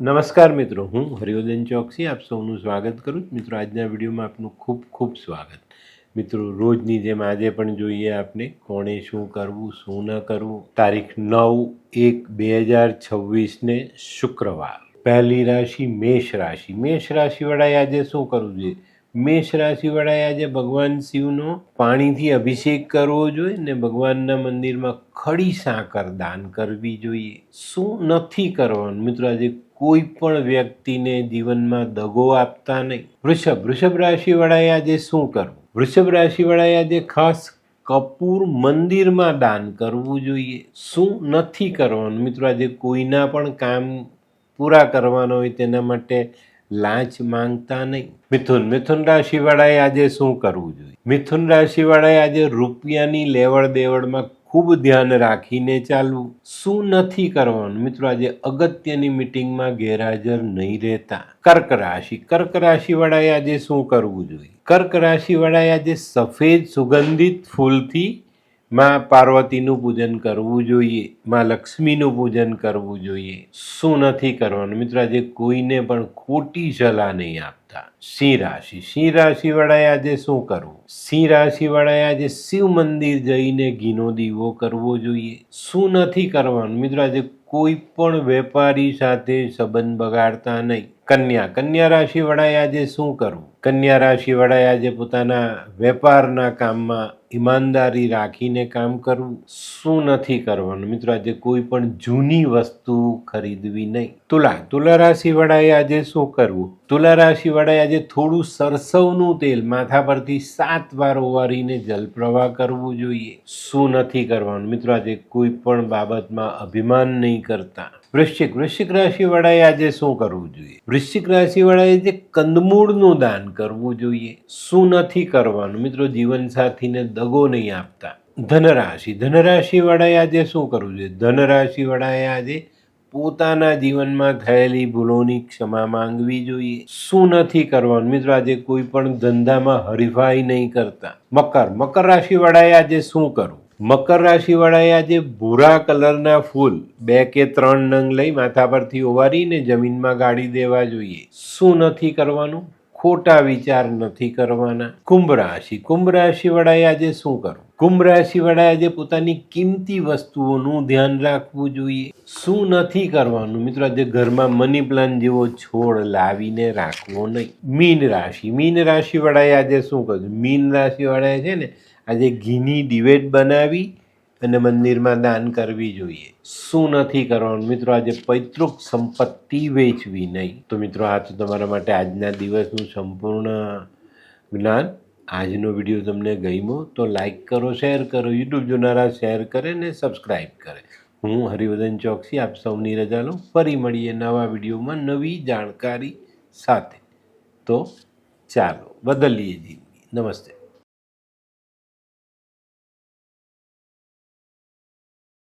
નમસ્કાર મિત્રો, હું હરિવર્ધન ચોકસી આપ સૌનું સ્વાગત કરું છું. મિત્રો, આજના વિડીયોમાં આપનું ખૂબ ખૂબ સ્વાગત. મિત્રો, રોજની જેમ આજે પણ જોઈએ આપને કોણે શું કરવું, શું ન કરવું. તારીખ નવ એક બે હજાર છવ્વીસને શુક્રવાર. પહેલી રાશિ મેષ રાશિ. મેષ રાશિવાળાએ આજે શું કરવું જોઈએ? મેષ રાશિવાળાએ આજે ભગવાન શિવનો પાણીથી અભિષેક કરવો જોઈએ ને ભગવાનના મંદિરમાં ખડી સાકર દાન કરવી જોઈએ. શું નથી કરવાનું? મિત્રો, આજે કોઈ પણ વ્યક્તિને જીવનમાં દગો આપતા નહીં. વૃષભ વૃષભ રાશિવાળાએ આજે શું કરવું? વૃષભ રાશિવાળાએ આજે ખાસ કપૂર મંદિરમાં દાન કરવું જોઈએ. શું નથી કરવાનું? મિત્રો, આજે કોઈના પણ કામ પૂરા કરવાના હોય તેના માટે લાંચ માંગતા નહીં. મિથુન મિથુન રાશિવાળાએ આજે શું કરવું જોઈએ? મિથુન રાશિવાળાએ આજે રૂપિયાની લેવડ દેવડમાં ખૂબ ધ્યાન રાખીને ચાલવું. શું નથી કરવાનું? મિત્રો, આજે અગત્યની મિટિંગમાં ગેરહાજર નહીં રહેતા. કર્ક રાશિ, કર્ક રાશિવાળાએ આજે શું કરવું જોઈએ? કર્ક રાશિવાળાએ આજે સફેદ સુગંધિત ફૂલથી માં પાર્વતીનું પૂજન કરવું જોઈએ, માં લક્ષ્મીનું પૂજન કરવું જોઈએ. શું નથી કરવાનું? મિત્રો, આજે કોઈને પણ ખોટી સલાહ નહીં આપતા. સિંહ રાશિ. સિંહ રાશિવાળાએ આજે શું કરવું? સિંહ રાશિવાળાએ આજે શિવ મંદિર જઈને ઘીનો દીવો કરવો જોઈએ. શું નથી કરવાનું? મિત્રો, આજે કોઈ પણ વેપારી સાથે સંબંધ બગાડતા નહીં. કન્યા. કન્યા રાશિ વડાએ આજે શું કરવું? કન્યા રાશિ વડાએ આજે પોતાના વેપારના કામમાં ઈમાનદારી રાખીને કામ કરવું. શું નથી કરવાનું? મિત્રો, આજે કોઈ પણ જૂની વસ્તુ ખરીદવી નહીં. તુલા. તુલા વડાએ આજે શું કરવું? તુલા વડાએ આજે થોડું સરસવનું તેલ માથા પરથી સાત વાર ઓવારીને જલપ્રવાહ કરવું જોઈએ. શું નથી કરવાનું? મિત્રો, આજે કોઈ પણ બાબતમાં અભિમાન નહીં કરતા. વૃશ્ચિક વૃશ્ચિક રાશિવાળાએ આજે શું કરવું જોઈએ? વૃશ્ચિક રાશિવાળાએ જે કંદમૂળનું દાન કરવું જોઈએ, શું નથી કરવાનું? મિત્રો, જીવનસાથીને દગો નહીં આપતા. ધનરાશિ, ધનરાશિવાળાએ આજે શું કરવું જોઈએ? ધનરાશિવાળાએ આજે પોતાના જીવનમાં થયેલી ભૂલોની ક્ષમા માંગવી જોઈએ. શું નથી કરવાનું? મિત્રો, આજે કોઈ પણ ધંધામાં હરીફાઈ નહીં કરતા. મકર મકર રાશિવાળાએ આજે શું કરવું? મકર રાશિવાળાએ આજે ભૂરા કલરના ફૂલ બે કે ત્રણ નંગ લઈ માથા પરથી ઓવારીને જમીનમાં ગાડી દેવા જોઈએ. શું નથી કરવાનું? ખોટા વિચાર નથી કરવાના. કુંભ રાશિ. કુંભ રાશિવાળાએ આજે શું કરવું? કુંભ રાશિવાળાએ આજે પોતાની કિંમતી વસ્તુઓનું ધ્યાન રાખવું જોઈએ. શું નથી કરવાનું? મિત્રો, આજે ઘરમાં મની પ્લાન્ટ જેવો છોડ લાવીને રાખવો નહીં. મીન રાશિ. મીન રાશિવાળાએ આજે શું કરવું મીન રાશિવાળાએ છે ને આજે ઘીની ડિબેટ બનાવી અને મંદિરમાં દાન કરવી જોઈએ. શું નથી કરવાનું? મિત્રો, આજે પૈતૃક સંપત્તિ વેચવી નહીં. તો મિત્રો, આ તો તમારા માટે આજના દિવસનું સંપૂર્ણ જ્ઞાન. આજનો વીડિયો તમને ગમ્યો તો લાઈક કરો, શેર કરો, યુટ્યુબ જોનારા શેર કરે ને સબસ્ક્રાઈબ કરે. હું હરિવર્ધન ચોકસી, આપ સૌની રજા લઉં. ફરી મળીએ નવા વિડીયોમાં નવી જાણકારી સાથે. તો ચાલો, બદલીએ જિંદગી. નમસ્તે.